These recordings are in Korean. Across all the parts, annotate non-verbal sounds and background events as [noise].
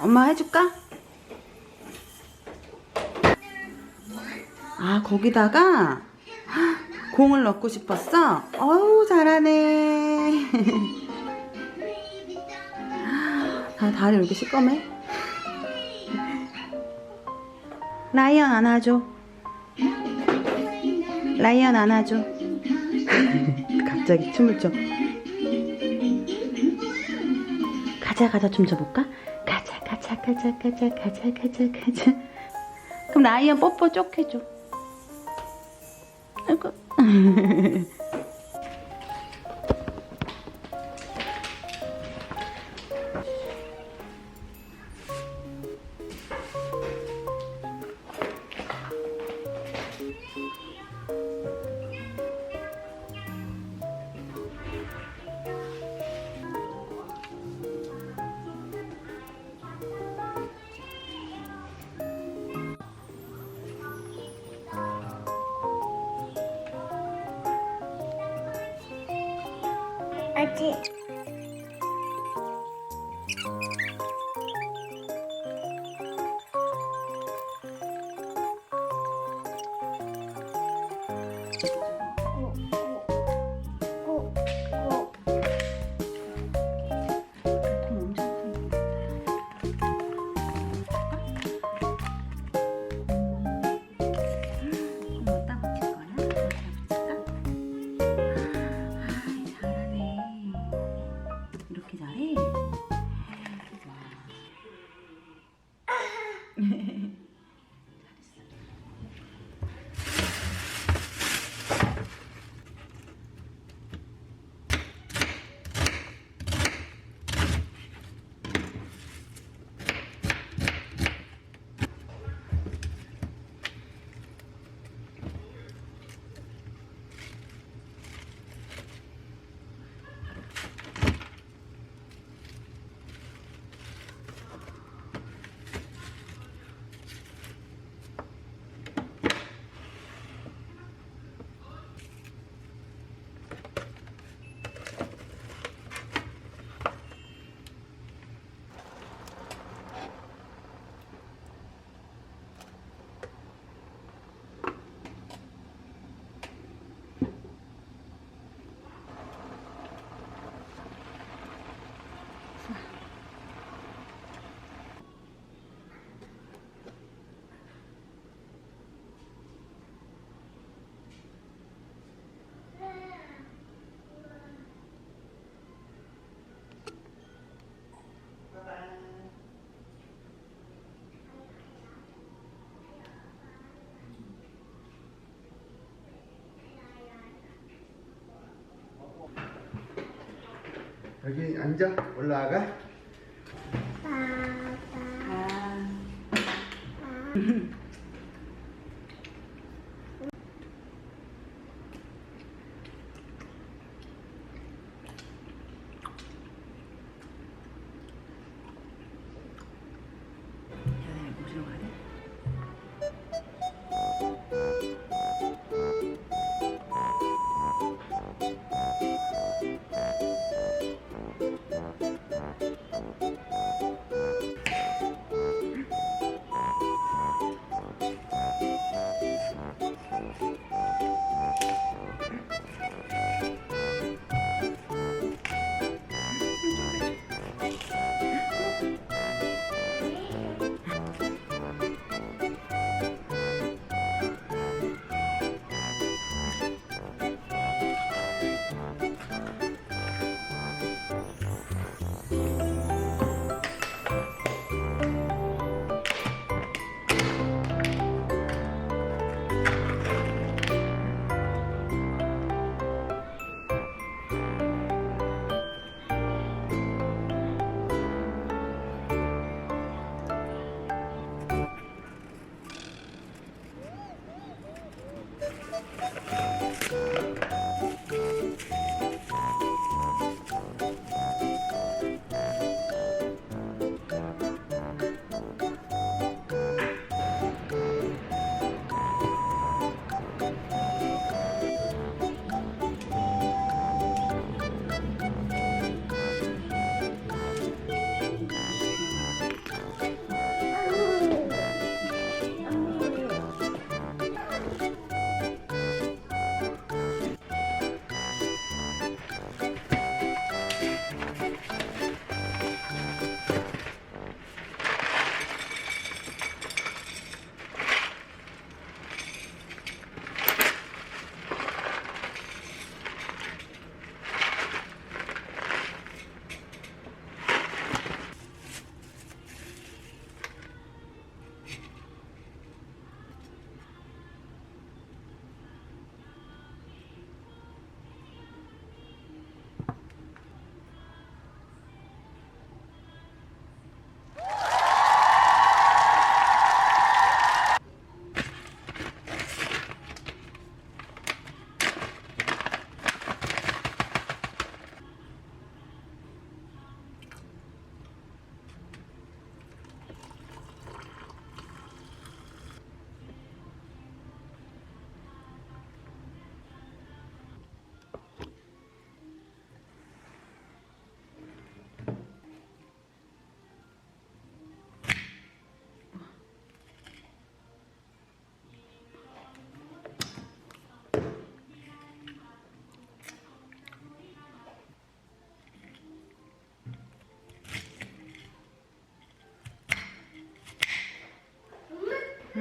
엄마 해줄까? 아, 거기다가 헉, 공을 넣고 싶었어? 어우, 잘하네. 다, [laughs] 다리 왜 이렇게 시꺼매? 라이언 안아줘. 라이언 안아줘. [laughs] 갑자기 춤을 춰. 가자 가자 춤 춰볼까? 가자 가자 가자 가자 가자 가자. 그럼 라이언 뽀뽀 쪽 해줘. 아이고 [laughs] 아직 여기 앉아. 올라가. 야야 [laughs]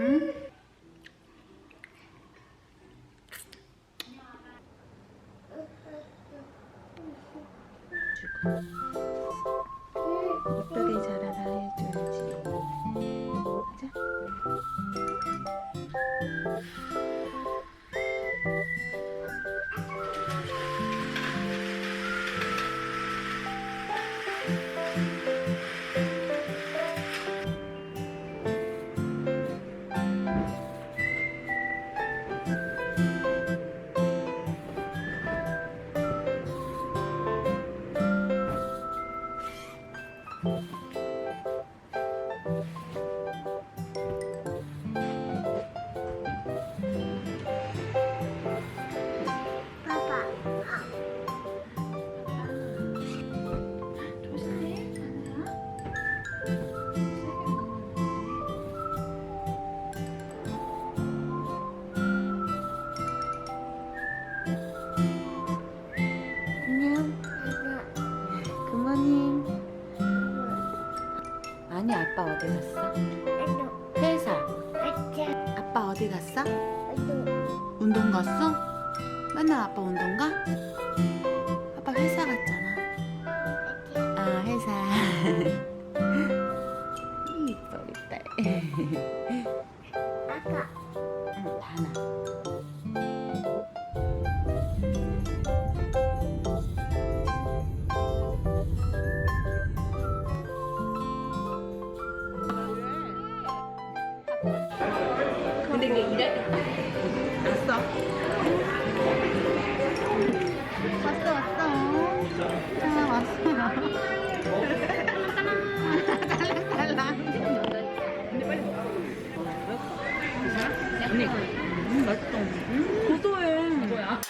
응? 주고 이쁘게 자라라 해줘야지. 가자. 아빠 운동 가? 아빠 회사 갔잖아. 아, 회사. 이 이뻐, 우리 딸. 응, 다나. 근데 이게 이래? 왔어. 왔어, 맛있다. 음, 고소해. 뭐야?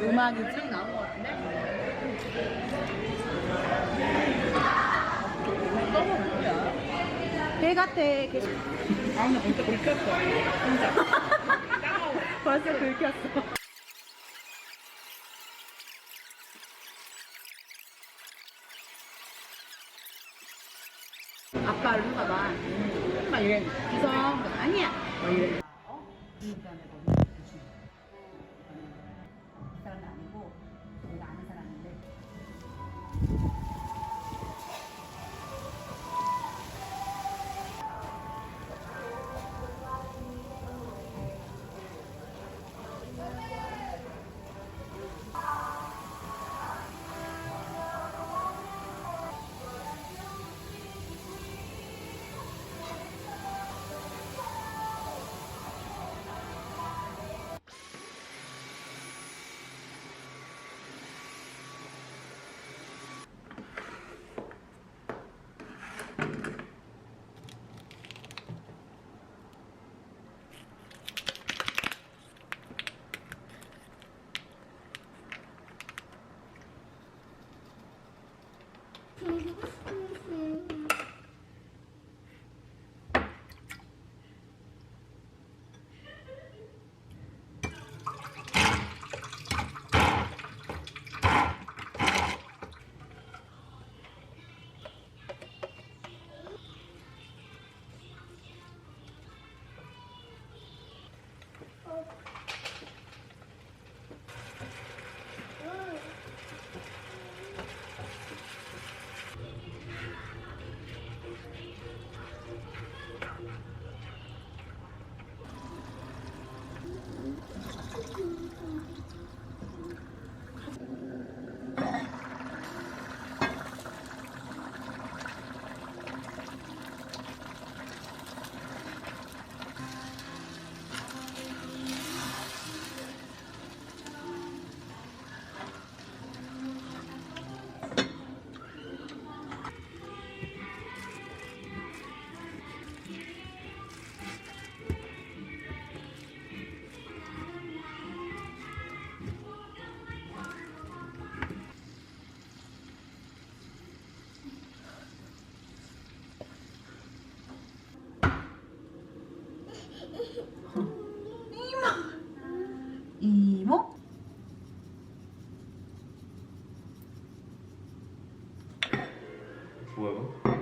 음악이 쭉 나온 것 같은데? 너무 뭐야? 배 같아. 계속. 아, 나 벌써 긁혔어. 진짜. 따가워. [laughs] 벌써 긁혔어. 아빠 얼른가 봐. 막 이래. 기성 아니야. 막 이래. 이 사람은 아니고 내가 아는 사람인데.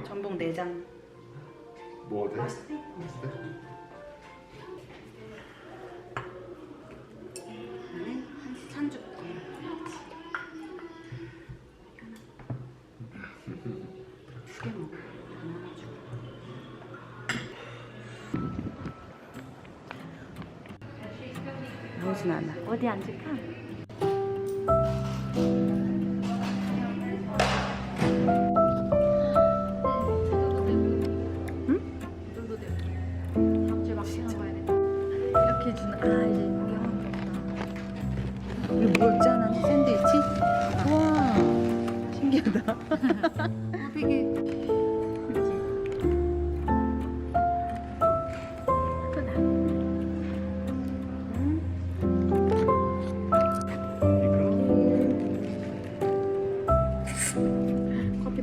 전복 내장. 뭐 돼? 맛있대? 맛있대? 두개 먹어. 나오진 않아. 어디 앉을까?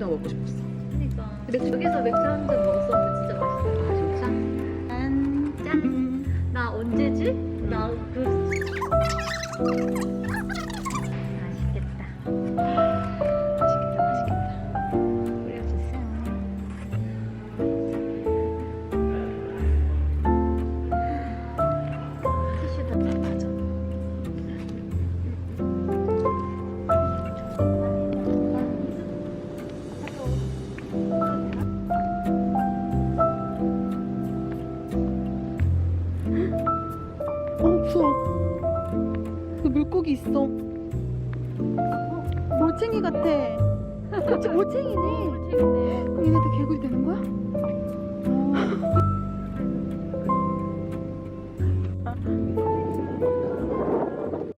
커피도 먹고 싶었어. 그러니까. 근데 저기서 맥주 한 잔 먹었었는데 진짜 맛있어. 아 진짜? 짠 짠. 나 언제지? 나 그. 있어. 어, 올챙이 같아. 책이네. 그럼 얘네들 개구리 되는 거야?